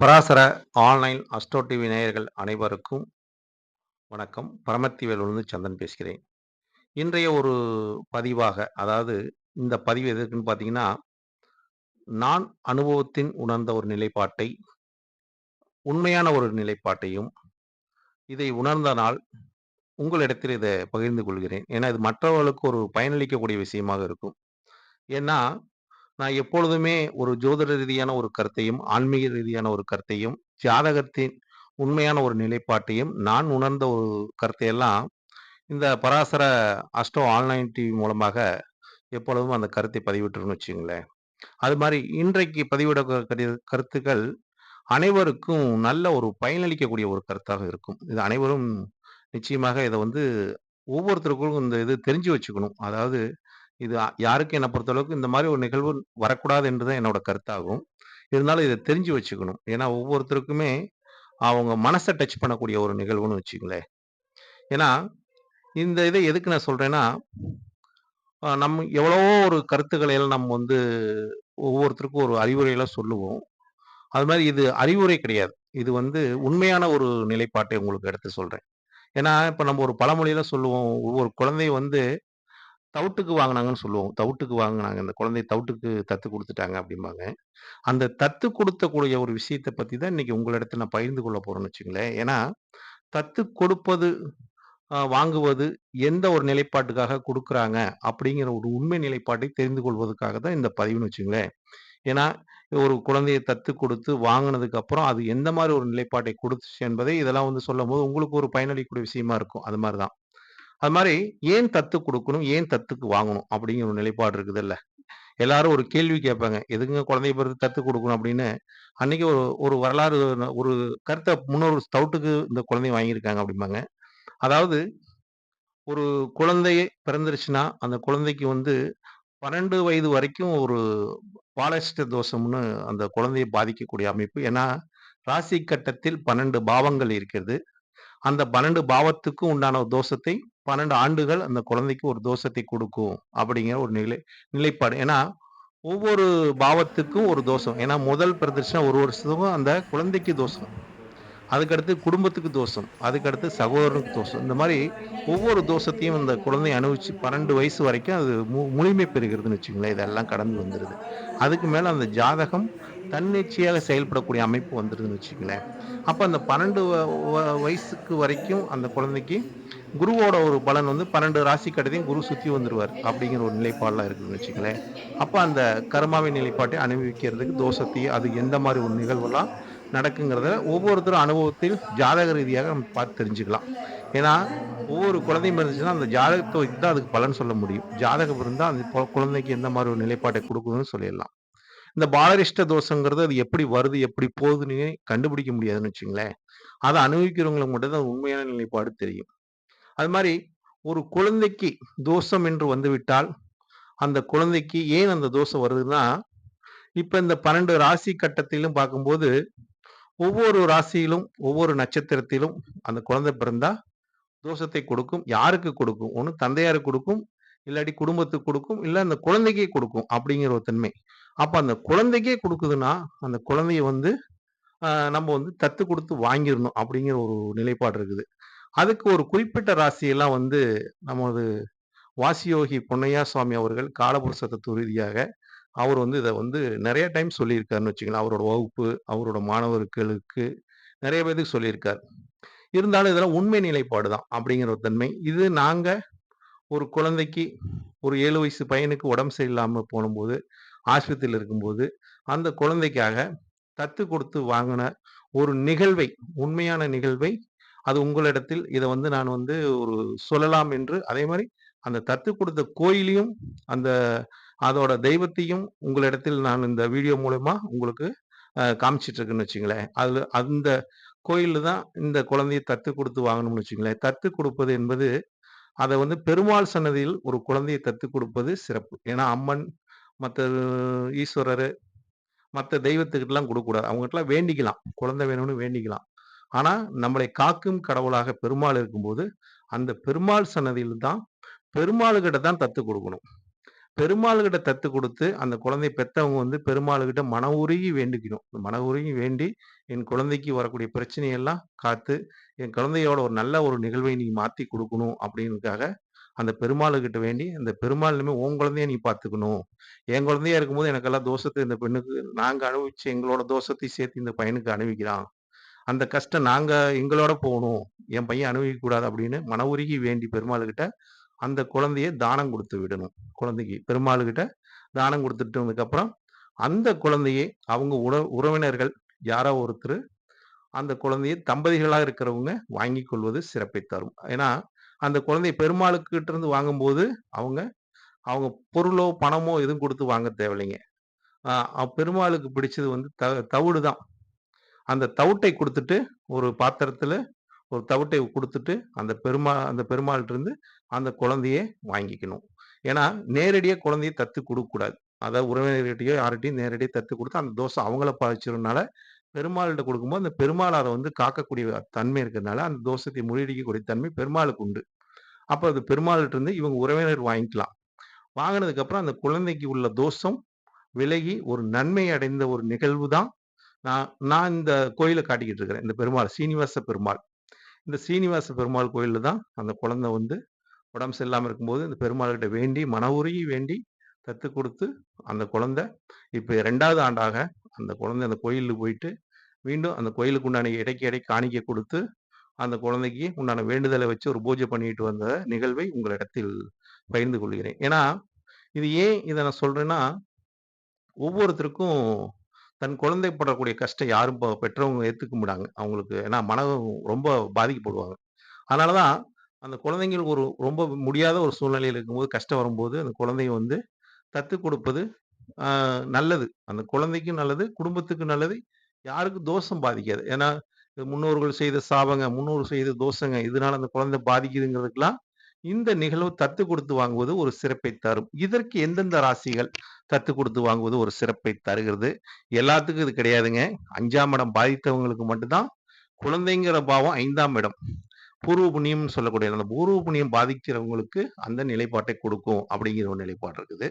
Parasara online astro TV நேயர்கள் அனைவருக்கும் வணக்கம். பரமத்திவேலிருந்து சந்தன் பேசுகிறேன். இன்றைய ஒரு பதிவாக, அதாவது இந்த பதிவு எதுக்குன்னு பார்த்தீங்கன்னா, நான் அனுபவத்தின் உணர்ந்த ஒரு நிலைப்பாட்டை, உண்மையான ஒரு நிலைப்பாட்டையும், இதை உணர்ந்த நாள் உங்களிடத்தில் இதை பகிர்ந்து கொள்கிறேன். ஏன்னா, இது மற்றவர்களுக்கு ஒரு பயனளிக்கக்கூடிய விஷயமாக இருக்கும். ஏன்னா, நான் எப்பொழுதுமே ஒரு ஜோதிட ரீதியான ஒரு கருத்தையும், ஆன்மீக ரீதியான ஒரு கருத்தையும், ஜாதகத்தின் உண்மையான ஒரு நிலைப்பாட்டையும், நான் உணர்ந்த ஒரு கருத்தையெல்லாம் இந்த பராசர அஸ்டோ ஆன்லைன் டிவி மூலமாக எப்பொழுதும் அந்த கருத்தை பதிவிட்டுருன்னு வச்சுங்களேன் அது மாதிரி இன்றைக்கு பதிவிட கருத்துக்கள் அனைவருக்கும் நல்ல ஒரு பயனளிக்கக்கூடிய ஒரு கருத்தாக இருக்கும். இது அனைவரும் நிச்சயமாக இதை வந்து ஒவ்வொருத்தருக்கும் இந்த இது தெரிஞ்சு வச்சுக்கணும். அதாவது இது யாருக்கும் என்னை பொறுத்தளவுக்கு இந்த மாதிரி ஒரு நிகழ்வு வரக்கூடாது என்று தான் என்னோட கருத்தாகும். இருந்தாலும் இதை தெரிஞ்சு வச்சுக்கணும். ஏன்னா ஒவ்வொருத்தருக்குமே அவங்க மனசை டச் பண்ணக்கூடிய ஒரு நிகழ்வுன்னு வச்சுங்களேன் ஏன்னா, இந்த இதை எதுக்கு நான் சொல்கிறேன்னா நம்ம எவ்வளவோ ஒரு கருத்துக்களை எல்லாம் நம்ம வந்து ஒவ்வொருத்தருக்கும் ஒரு அறிவுரையெல்லாம் சொல்லுவோம். அது மாதிரி இது அறிவுரை கிடையாது. இது வந்து உண்மையான ஒரு நிலைப்பாட்டை உங்களுக்கு எடுத்து சொல்கிறேன் ஏன்னா, இப்போ நம்ம ஒரு பழமொழியில சொல்லுவோம். ஒவ்வொரு குழந்தை வந்து தவுட்டுக்கு வாங்கினாங்கன்னு சொல்லுவோம். தவுட்டுக்கு வாங்கினாங்க அந்த குழந்தை தவுட்டுக்கு தத்து கொடுத்துட்டாங்க அப்படிம்பாங்க அந்த தத்து கொடுத்தக்கூடிய ஒரு விஷயத்தை பற்றி தான் இன்னைக்கு உங்களிடத்துல நான் பகிர்ந்து கொள்ள போறேன்னு வச்சுங்களேன் ஏன்னா, தத்து கொடுப்பது, வாங்குவது எந்த ஒரு நிலைப்பாட்டுக்காக கொடுக்குறாங்க அப்படிங்கிற ஒரு உண்மை நிலைப்பாட்டை தெரிந்து கொள்வதற்காக தான் இந்த பதிவுன்னு வச்சுங்களேன் ஏன்னா, ஒரு குழந்தைய தத்து கொடுத்து வாங்கினதுக்கு அப்புறம் அது எந்த மாதிரி ஒரு நிலைப்பாட்டை கொடுத்துச்சு என்பதை இதெல்லாம் வந்து சொல்லும் போது உங்களுக்கு ஒரு பயனளிக்கக்கூடிய விஷயமா இருக்கும். அது மாதிரி தான். அது மாதிரி ஏன் தத்து கொடுக்கணும் ஏன் தத்துக்கு வாங்கணும்? அப்படிங்கிற ஒரு நிலைப்பாடு இருக்குதுல்ல. எல்லாரும் ஒரு கேள்வி கேட்பாங்க. எதுக்குங்க குழந்தைய பிறகு தத்து கொடுக்கணும் அப்படின்னு. அன்னைக்கு ஒரு ஒரு வரலாறு ஒரு கருத்தை முன்னொரு தவுட்டுக்கு இந்த குழந்தைய வாங்கியிருக்காங்க அப்படிம்பாங்க. அதாவது ஒரு குழந்தைய பிறந்துருச்சுன்னா, அந்த குழந்தைக்கு வந்து 12 வயது வரைக்கும் ஒரு பாலஸ்ட தோஷம்னு அந்த குழந்தையை பாதிக்கக்கூடிய அமைப்பு. ஏன்னா, ராசி கட்டத்தில் 12 பாவங்கள் இருக்கிறது. அந்த 12 பாவத்துக்கும் உண்டான தோஷத்தை 12 ஆண்டுகள் அந்த குழந்தைக்கு ஒரு தோஷத்தை கொடுக்கும் அப்படிங்கிற ஒரு நிலை நிலைப்பாடு. ஏன்னா, ஒவ்வொரு பாவத்துக்கும் ஒரு தோஷம். ஏன்னா, முதல் பிரதர்ஷனம் ஒரு வருஷத்துக்கும் அந்த குழந்தைக்கு தோஷம். அதுக்கடுத்து குடும்பத்துக்கு தோஷம். அதுக்கடுத்து சகோதரனுக்கு தோஷம். இந்த மாதிரி ஒவ்வொரு தோஷத்தையும் அந்த குழந்தை அனுபவிச்சு 12 வயசு வரைக்கும் அது மு முழுமை பெறுகிறதுன்னு வச்சுக்கங்களேன். இதெல்லாம் கடந்து வந்துடுது அதுக்கு மேலே அந்த ஜாதகம் தன்னிச்சையாக செயல்படக்கூடிய அமைப்பு வந்துடுதுன்னு வச்சுக்கோங்களேன் அப்போ அந்த பன்னெண்டு வயசுக்கு வரைக்கும் அந்த குழந்தைக்கு குருவோட ஒரு பலன் வந்து 12 ராசி கட்டத்தையும் குரு சுற்றி வந்துடுவார் அப்படிங்கிற ஒரு நிலைப்பாடெலாம் இருக்குதுன்னு வச்சுக்கோங்களேன் அப்போ அந்த கர்மாவின் நிலைப்பாட்டை அனுபவிக்கிறதுக்கு தோஷத்தையும் அது எந்த மாதிரி ஒரு நிகழ்வுலாம் நடக்குங்கிறத ஒவ்வொருத்தரும் அனுபவத்தில் ஜாதக ரீதியாக நம்ம பார்த்து தெரிஞ்சுக்கலாம். ஏன்னா, ஒவ்வொரு குழந்தையும் இருந்துச்சுன்னா, அந்த ஜாதகத்தை வைத்து தான் அதுக்கு பலன் சொல்ல முடியும். ஜாதகம் இருந்தால் அந்த குழந்தைக்கு எந்த மாதிரி ஒரு நிலைப்பாட்டை கொடுக்கணும்னு சொல்லிடலாம். இந்த பாலரிஷ்ட தோஷங்கிறது அது எப்படி வருது, எப்படி போகுதுன்னு கண்டுபிடிக்க முடியாதுன்னு வச்சுங்களேன் அதை அனுபவிக்கிறவங்களுக்கு மட்டும் தான் உண்மையான நிலைப்பாடு தெரியும். அது மாதிரி ஒரு குழந்தைக்கு தோஷம் என்று வந்துவிட்டால், அந்த குழந்தைக்கு ஏன் அந்த தோஷம் வருதுன்னா, இப்போ இந்த 12 ராசி கட்டத்திலும் பார்க்கும்போது, ஒவ்வொரு ராசியிலும், ஒவ்வொரு நட்சத்திரத்திலும் அந்த குழந்தை பிறந்தா தோஷத்தை கொடுக்கும். யாருக்கு கொடுக்கும்? ஒன்று தந்தையாருக்கு கொடுக்கும், இல்லாட்டி குடும்பத்துக்கு கொடுக்கும், இல்லை அந்த குழந்தைக்கே கொடுக்கும். அப்படிங்கிற ஒரு தன்மை. அப்போ அந்த குழந்தைக்கே கொடுக்குதுன்னா அந்த குழந்தைய வந்து நம்ம வந்து தத்து கொடுத்து வாங்கிடணும் அப்படிங்கிற ஒரு நிலைப்பாடு இருக்குது. அதுக்கு ஒரு குறிப்பிட்ட ராசியெல்லாம் வந்து நமது வாசியோகி பொன்னையா சுவாமி அவர்கள் காலபுருஷ தத்துவ ரீதியாக அவர் வந்து இதை வந்து நிறைய டைம் சொல்லியிருக்காருன்னு வச்சுக்கோங்களேன் அவரோட வகுப்பு, அவரோட மாணவர்களுக்கு நிறைய பேருக்கு சொல்லியிருக்கார். இருந்தாலும் இதெல்லாம் உண்மை நிலைப்பாடு தான். அப்படிங்கிற ஒரு தன்மை. இது நாங்கள் ஒரு குழந்தைக்கு ஒரு ஏழு வயசு பையனுக்கு உடம்பு சரியில்லாமல் போனம்போது, ஆஸ்பத்திரியில் இருக்கும்போது, அந்த குழந்தைக்காக தத்து கொடுத்து வாங்கின ஒரு நிகழ்வை, உண்மையான நிகழ்வை, அது உங்களிடத்தில் இதை வந்து நான் வந்து ஒரு சொல்லலாம் என்று அதே மாதிரி அந்த தத்து கொடுத்த கோயிலையும், அந்த அதோட தெய்வத்தையும் உங்களிடத்தில் நான் இந்த வீடியோ மூலயமா உங்களுக்கு காமிச்சிட்டு இருக்குன்னு வச்சுங்களேன் அது அந்த கோயிலில் தான் இந்த குழந்தைய தத்து கொடுத்து வாங்கணும்னு வச்சுங்களேன் தத்து கொடுப்பது என்பது, அதை வந்து பெருமாள் சன்னதியில் ஒரு குழந்தையை தத்து கொடுப்பது சிறப்பு. ஏன்னா அம்மன், மற்ற ஈஸ்வரர் மற்ற தெய்வத்துக்கிட்டலாம் கொடுக்கக்கூடாது அவங்ககிட்டலாம் வேண்டிக்கலாம். குழந்தை வேணும்னு வேண்டிக்கலாம். ஆனால் நம்மளை காக்கும் கடவுளாக பெருமாள் இருக்கும்போது, அந்த பெருமாள் சன்னதியில் தான் பெருமாளுக்கிட்ட தான் தத்து கொடுக்கணும் பெருமாள்கிட்ட தத்து கொடுத்து அந்த குழந்தைய பெத்தவங்க வந்து பெருமாள்கிட்ட மன உருகி வேண்டிக்கணும். மன உருகி வேண்டி, என் குழந்தைக்கு வரக்கூடிய பிரச்சனையெல்லாம் காத்து, என் குழந்தையோட ஒரு நல்ல ஒரு நிகழ்வை நீ மாத்தி கொடுக்கணும் அப்படின்றதுக்காக, அந்த பெருமாளுக்கிட்ட வேண்டி, அந்த பெருமாள் உன் குழந்தைய நீ பார்த்துக்கணும். என் குழந்தையா இருக்கும்போது எனக்கெல்லாம் தோஷத்தை இந்த பெண்ணுக்கு நாங்க அனுபவிச்சு எங்களோட தோஷத்தையும் சேர்த்து இந்த பையனுக்கு அனுபவிக்கிறான். அந்த கஷ்டம் நாங்க எங்களோட போகணும் என் பையன் அனுபவிக்கக்கூடாது அப்படின்னு மன உருகி வேண்டி பெருமாள்கிட்ட, அந்த குழந்தைய தானம் கொடுத்து விடணும். குழந்தைக்கு பெருமாளுக்கிட்ட தானம் குடுத்துட்டதுக்கப்புறம், அந்த குழந்தையை அவங்க உற உறவினர்கள் யாரோ ஒருத்தர் அந்த குழந்தையை தம்பதிகளாக இருக்கிறவங்க வாங்கி கொள்வது சிறப்பை தரும். ஏன்னா, அந்த குழந்தைய பெருமாளுக்கிட்ட இருந்து வாங்கும்போது, அவங்க அவங்க பொருளோ, பணமோ எதுவும் கொடுத்து வாங்க தேவையில்லைங்க. பெருமாளுக்கு பிடிச்சது வந்து த தவிடு தான். அந்த தவிட்டை கொடுத்துட்டு ஒரு பாத்திரத்தில் ஒரு தவிட்டை கொடுத்துட்டு அந்த பெருமா அந்த பெருமாள்கிட்டருந்து அந்த குழந்தைய வாங்கிக்கணும். ஏன்னா, நேரடியாக குழந்தைய தத்து கொடுக்கக்கூடாது அதாவது உறவினர்கிட்டயோ, யார்கிட்டையும் நேரடியாக தத்து கொடுத்து அந்த தோசை அவங்கள பாதிச்சிரும்னால, பெருமாள்கிட்ட கொடுக்கும்போது அந்த பெருமாள் அதை வந்து காக்கக்கூடிய தன்மை இருக்கிறதுனால, அந்த தோஷத்தை முறியடிக்கக்கூடிய தன்மை பெருமாளுக்கு உண்டு. அப்போ அது பெருமாள்ட்ட இருந்து இவங்க உறவினர் வாங்கிக்கலாம். வாங்கினதுக்கப்புறம் அந்த குழந்தைக்கு உள்ள தோஷம் விலகி, ஒரு நன்மை அடைந்த ஒரு நிகழ்வு தான், நான் நான் இந்த கோயிலை காட்டிக்கிட்டு இருக்கிறேன். இந்த பெருமாள், சீனிவாச பெருமாள். இந்த சீனிவாச பெருமாள் கோயிலில் தான் அந்த குழந்தை வந்து உடம்பு சரியில்லாமல் இருக்கும்போது, இந்த பெருமாள்கிட்ட வேண்டி, மன உருகி வேண்டி, தத்து கொடுத்து அந்த குழந்தை இப்போ ரெண்டாவது ஆண்டாக அந்த குழந்தை அந்த கோயிலுக்கு போயிட்டு, மீண்டும் அந்த கோயிலுக்கு உண்டான இடைக்கு இடை காணிக்க கொடுத்து அந்த குழந்தைக்கு உண்டான வேண்டுதலை வச்சு ஒரு பூஜை பண்ணிட்டு வந்த நிகழ்வை உங்களிடத்தில் பகிர்ந்து கொள்கிறேன். ஏன்னா, இது ஏன் இதை நான் சொல்றேன்னா, ஒவ்வொருத்தருக்கும் தன் குழந்தை படக்கூடிய கஷ்டம் யாரும் பெற்றவங்க ஏற்றுக்க முடியாங்க அவங்களுக்கு ஏன்னா மனம் ரொம்ப பாதிக்கப்படுவாங்க. அதனால தான் அந்த குழந்தைங்களுக்கு ஒரு ரொம்ப முடியாத ஒரு சூழ்நிலையில இருக்கும்போது, கஷ்டம் வரும்போது, அந்த குழந்தைய வந்து தத்து கொடுப்பது நல்லது. அந்த குழந்தைக்கும் நல்லது, குடும்பத்துக்கும் நல்லது. யாருக்கும் தோஷம் பாதிக்காது. ஏன்னா, முன்னோர்கள் செய்த சாபங்க, முன்னோர் செய்த தோஷங்க, இதனால அந்த குழந்தை பாதிக்குதுங்கிறதுக்கெல்லாம், இந்த நிகழ்வு தத்து கொடுத்து வாங்குவது ஒரு சிறப்பை தரும். இதற்கு எந்தெந்த ராசிகள் தத்து கொடுத்து வாங்குவது ஒரு சிறப்பை தருகிறது? எல்லாத்துக்கும் இது கிடையாதுங்க. அஞ்சாம் இடம் பாதித்தவங்களுக்கு மட்டும்தான் குழந்தைங்கிற பாவம் ஐந்தாம் இடம். பூர்வ புண்ணியம்னு சொல்லக்கூடிய அந்த பூர்வ புண்ணியம் பாதிக்கிறவங்களுக்கு அந்த நிலைப்பாட்டை கொடுக்கும் அப்படிங்கிற ஒரு நிலைப்பாடு இருக்குது.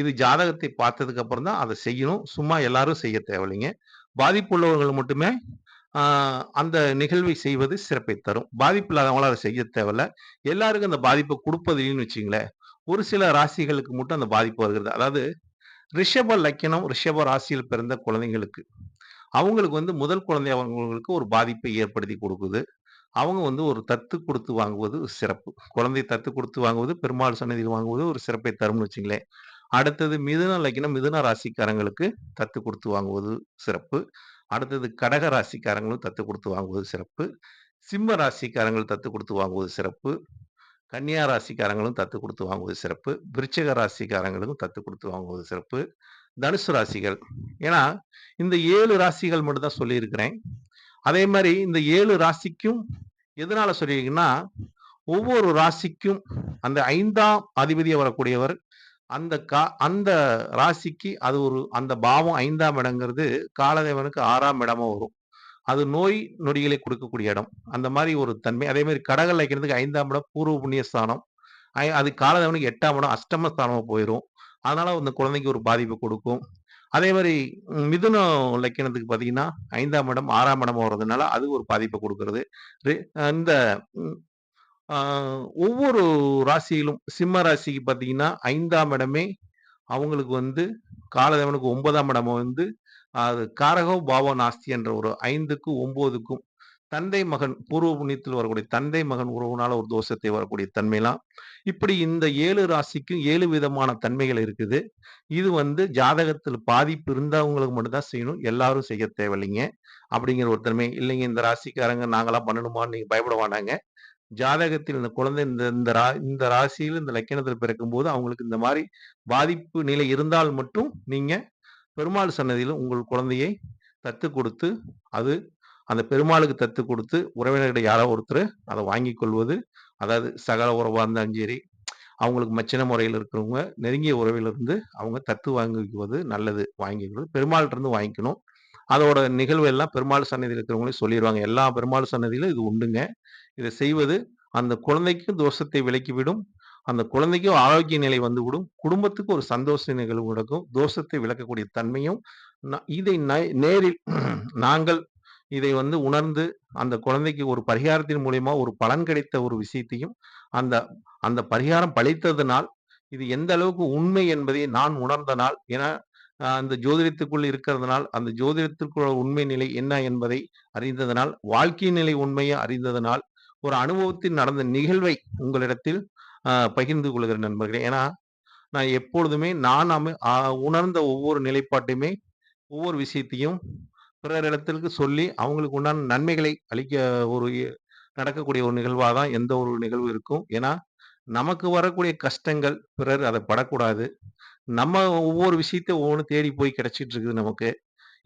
இது ஜாதகத்தை பார்த்ததுக்கு அப்புறம் தான் அதை செய்யணும். சும்மா எல்லாரும் செய்ய தேவையில்லைங்க. பாதிப்பு உள்ளவர்கள் மட்டுமே அந்த நிகழ்வை செய்வது சிறப்பை தரும். பாதிப்பு இல்லாதவங்களும் அதை செய்ய தேவையில்ல. எல்லாருக்கும் அந்த பாதிப்பை கொடுப்பதில்லைன்னு இல்லைன்னு ஒரு சில ராசிகளுக்கு மட்டும் அந்த பாதிப்பு வருகிறது. அதாவது ரிஷப லக்கினம், ரிஷப ராசியில் பிறந்த குழந்தைங்களுக்கு, அவங்களுக்கு வந்து முதல் குழந்தை அவங்களுக்கு ஒரு பாதிப்பை ஏற்படுத்தி கொடுக்குது அவங்க வந்து ஒரு தத்து கொடுத்து வாங்குவது சிறப்பு. குழந்தைய தத்து கொடுத்து வாங்குவது, பெருமாள் சன்னதியில் வாங்குவது ஒரு சிறப்பை தரும்னு வச்சுங்களேன். அடுத்தது மிதுன லக்கினம், மிதுன ராசிக்காரங்களுக்கு தத்து கொடுத்து வாங்குவது சிறப்பு. அடுத்தது கடக ராசிக்காரங்களும் தத்து கொடுத்து வாங்குவது சிறப்பு. சிம்ம ராசிக்காரங்கள் தத்து கொடுத்து வாங்குவது சிறப்பு. கன்னியா ராசிக்காரங்களும் தத்து கொடுத்து வாங்குவது சிறப்பு. விருச்சிக ராசிக்காரங்களுக்கும் தத்து கொடுத்து வாங்குவது சிறப்பு. தனுசு ராசிகள். ஏன்னா, இந்த ஏழு ராசிகள் மட்டும் தான் சொல்லியிருக்கிறேன். அதே மாதிரி இந்த ஏழு ராசிக்கும் எதனால சொல்லியிருக்கீங்கன்னா ஒவ்வொரு ராசிக்கும் அந்த ஐந்தாம் அதிபதியை வரக்கூடியவர், அந்த கா அந்த ராசிக்கு அது ஒரு அந்த பாவம் ஐந்தாம் இடங்கிறது காலதேவனுக்கு ஆறாம் இடமா வரும். அது நோய் நொடிகளை கொடுக்கக்கூடிய இடம். அந்த மாதிரி ஒரு தன்மை. அதே மாதிரி கடகள் வைக்கிறதுக்கு ஐந்தாம் இடம் பூர்வ புண்ணிய ஸ்தானம். அது காலதேவனுக்கு 8ஆம் இடம் அஷ்டம ஸ்தானமாக போயிரும். அதனால அந்த குழந்தைக்கு ஒரு பாதிப்பை கொடுக்கும் அதே மாதிரி மிதுனம் லக்கினத்துக்கு பார்த்தீங்கன்னா, ஐந்தாம் இடம் ஆறாம் இடம் வர்றதுனால, அது ஒரு பாதிப்பை கொடுக்கறது இந்த ஒவ்வொரு ராசியிலும் சிம்ம ராசிக்கு பார்த்தீங்கன்னா, ஐந்தாம் இடமே அவங்களுக்கு வந்து காலதேவனுக்கு ஒன்பதாம் இடம் வந்து அது காரகோ பாவோ நாஸ்தி என்ற ஒரு 5க்கு 9க்கும் தந்தை மகன் பூர்வ புண்ணியத்தில் வரக்கூடிய தந்தை மகன் உறவுனால ஒரு தோஷத்தை வரக்கூடிய தன்மைலாம், இப்படி இந்த ஏழு ராசிக்கும் ஏழு விதமான தன்மைகள் இருக்குது. இது வந்து ஜாதகத்தில் பாதிப்பு இருந்தவங்களுக்கு மட்டும்தான் செய்யணும். எல்லாரும் செய்ய தேவையில்லைங்க. அப்படிங்கிற ஒரு தன்மை. இல்லைங்க இந்த ராசிக்காரங்க நாங்களாம் பண்ணணுமான்னு நீங்க பயப்பட வேண்டாங்க. ஜாதகத்தில் இந்த குழந்தை இந்த இந்த ரா இந்த ராசியில் இந்த லக்கினத்தில பிறக்கும்போது, அவங்களுக்கு இந்த மாதிரி பாதிப்பு நிலை இருந்தால் மட்டும் நீங்கள் பெருமாள் சன்னதியிலும் உங்கள் குழந்தையை தத்து கொடுத்து அது அந்த பெருமாளுக்கு தத்து கொடுத்து உறவினர்கிட்ட யாரோ ஒருத்தர் அதை வாங்கி கொள்வது, அதாவது சகல உறவாக இருந்தாலும் சரி, அவங்களுக்கு மச்சின முறையில் இருக்கிறவங்க, நெருங்கிய உறவிலிருந்து அவங்க தத்து வாங்கிக்குவது நல்லது. வாங்கிக்கிறது. பெருமாள்கிட்டருந்து வாங்கிக்கணும். அதோட நிகழ்வு எல்லாம் பெருமாள் சன்னதியில் இருக்கிறவங்களே சொல்லிடுவாங்க எல்லா பெருமாள் சன்னதியிலும் இது உண்டுங்க. இதை செய்வது அந்த குழந்தைக்கும் தோஷத்தை விலக்கிவிடும். அந்த குழந்தைக்கும் ஆரோக்கிய நிலை வந்துவிடும். குடும்பத்துக்கு ஒரு சந்தோஷ நிகழ்வு நடக்கும். தோஷத்தை விளக்கக்கூடிய தன்மையும் இதை நேரில் நாங்கள் இதை வந்து உணர்ந்து, அந்த குழந்தைக்கு ஒரு பரிகாரத்தின் மூலியமா ஒரு பலன் கிடைத்த ஒரு விஷயத்தையும், அந்த அந்த பரிகாரம் பழித்ததனால் இது எந்த அளவுக்கு உண்மை என்பதை நான் உணர்ந்தனால், ஏன்னா அந்த ஜோதிடத்துக்குள் இருக்கிறதுனால், அந்த ஜோதிடத்திற்குள்ள உண்மை நிலை என்ன என்பதை அறிந்ததனால், வாழ்க்கை நிலை உண்மையை அறிந்ததனால், ஒரு அனுபவத்தில் நடந்த நிகழ்வை உங்களிடத்தில் பகிர்ந்து கொள்கிற நண்பர்களே. ஏன்னா, நான் எப்பொழுதுமே நான் அமை உணர்ந்த ஒவ்வொரு நிலைப்பாட்டையுமே, ஒவ்வொரு விஷயத்தையும் பிறர் இடத்திற்கு சொல்லி, அவங்களுக்கு உண்டான நன்மைகளை அளிக்க ஒரு நடக்கக்கூடிய ஒரு நிகழ்வாக தான் எந்த ஒரு நிகழ்வு இருக்கும். ஏன்னா, நமக்கு வரக்கூடிய கஷ்டங்கள் பிறர் அதை படக்கூடாது. நம்ம ஒவ்வொரு விஷயத்த ஒவ்வொன்று தேடி போய் கிடைச்சிட்டு இருக்குது நமக்கு.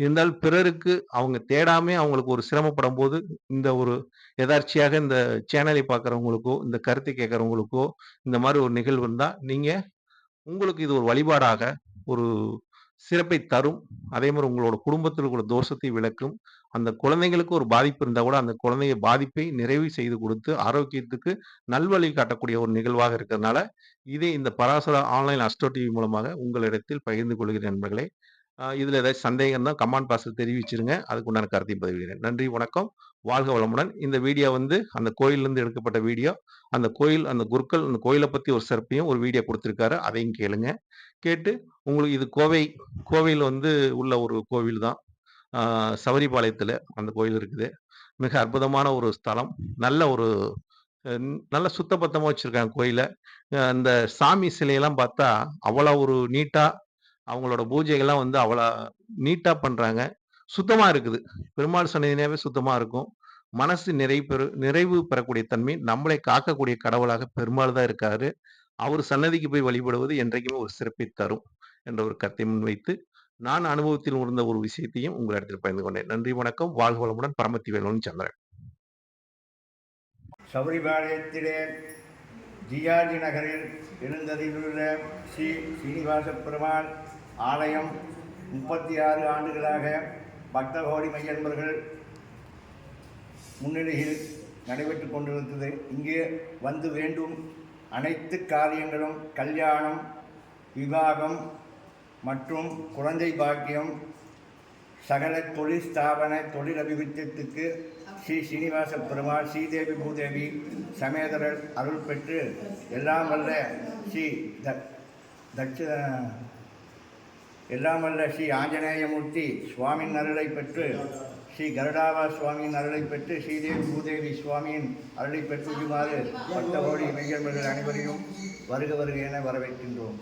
இருந்தால் பிறருக்கு அவங்க தேடாமே அவங்களுக்கு ஒரு சிரமப்படும்போது, இந்த ஒரு எதார்ச்சியாக இந்த சேனலை பார்க்குறவங்களுக்கோ இந்த கருத்து கேட்குறவங்களுக்கோ இந்த மாதிரி ஒரு நிகழ்வு இருந்தால் நீங்கள் உங்களுக்கு இது ஒரு வழிபாடாக, ஒரு சிறப்பை தரும். அதே மாதிரி உங்களோட குடும்பத்தில் உள்ள தோஷத்தை விளக்கும் அந்த குழந்தைங்களுக்கு ஒரு பாதிப்பு இருந்தால் கூட, அந்த குழந்தைய பாதிப்பை நிறைவு செய்து கொடுத்து, ஆரோக்கியத்துக்கு நல்வழி காட்டக்கூடிய ஒரு நிகழ்வாக இருக்கிறதுனால, இதை இந்த பராசர ஆன்லைன் அஸ்ட்ரோ டிவி மூலமாக உங்களிடத்தில் பகிர்ந்து கொள்கிறேன் நண்பர்களே. இதில் ஏதாச்சும் சந்தேகம் தான் கமாண்ட் பாஸில் தெரிவிச்சிருங்க. அதுக்கு உண்டான கருத்தையும் பதிவிடுகிறேன். நன்றி, வணக்கம். வாழ்க வளமுடன். இந்த வீடியோ வந்து அந்த கோயிலிருந்து எடுக்கப்பட்ட வீடியோ. அந்த கோயில் அந்த குருக்கள் அந்த கோயிலை பற்றி ஒரு சிறப்பையும் ஒரு வீடியோ கொடுத்துருக்காரு அதையும் கேளுங்க. கேட்டு உங்களுக்கு இது கோவை கோவையில் வந்து உள்ள ஒரு கோவில் தான். சபரிபாளையத்தில் அந்த கோயில் இருக்குது. மிக அற்புதமான ஒரு ஸ்தலம். நல்ல ஒரு நல்ல சுத்தபத்தமாக வச்சுருக்காங்க கோயிலை அந்த சாமி சிலையெல்லாம் பார்த்தா, அவ்வளோ ஒரு நீட்டாக அவங்களோட பூஜைகள்லாம் வந்து அவ்வளோ நீட்டாக பண்ணுறாங்க சுத்தமாக இருக்குது. பெருமாள் சன்னதினாவே சுத்தமாக இருக்கும். மனசு நிறைவு பெறு நிறைவு பெறக்கூடிய தன்மை, நம்மளை காக்கக்கூடிய கடவுளாக பெருமாள் தான் இருக்காரு. அவர் சன்னதிக்கு போய் வழிபடுவது என்றைக்குமே ஒரு சிறப்பை தரும். என்ற ஒரு கருத்தை முன்வைத்து, நான் அனுபவத்தில் உணர்ந்த ஒரு விஷயத்தையும் உங்கள் இடத்தில் பகிர்ந்து கொண்டேன். நன்றி, வணக்கம். வாழ்க வளமுடன். பரமத்தி வேலவன் சந்திரன். சபரிபாளையத்திலே ஜியாஜி நகரில் எழுந்தருளியுள்ள ஸ்ரீ சீனிவாச பெருமாள் ஆலயம் முப்பத்தி ஆறு ஆண்டுகளாக பக்தகோடி மையன்பர்கள் முன்னிலையில் நடைபெற்று கொண்டிருந்தது. இங்கே வந்து வேண்டும். அனைத்து காரியங்களும் கல்யாணம் விவாகம் மற்றும் குழந்தை பாக்கியம் சகல தொழில் ஸ்தாபன தொழில் அபிவிருத்திக்கு ஸ்ரீ சீனிவாச பெருமாள் ஸ்ரீதேவி பூதேவி சமேதரர் அருள் பெற்று எல்லாம் வல்ல ஸ்ரீ த தட்ச எல்லாம் வல்ல ஸ்ரீ ஆஞ்சநேயமூர்த்தி சுவாமியின் அருளை பெற்று ஸ்ரீ கருடாவா சுவாமியின் அருளை பெற்று ஸ்ரீதேவி பூதேவி சுவாமியின் அருளை பெற்றுமாறு பக்தகோடி மெய்யன்பர்கள் அனைவரையும் வருக வருக என வரவேற்கின்றோம்.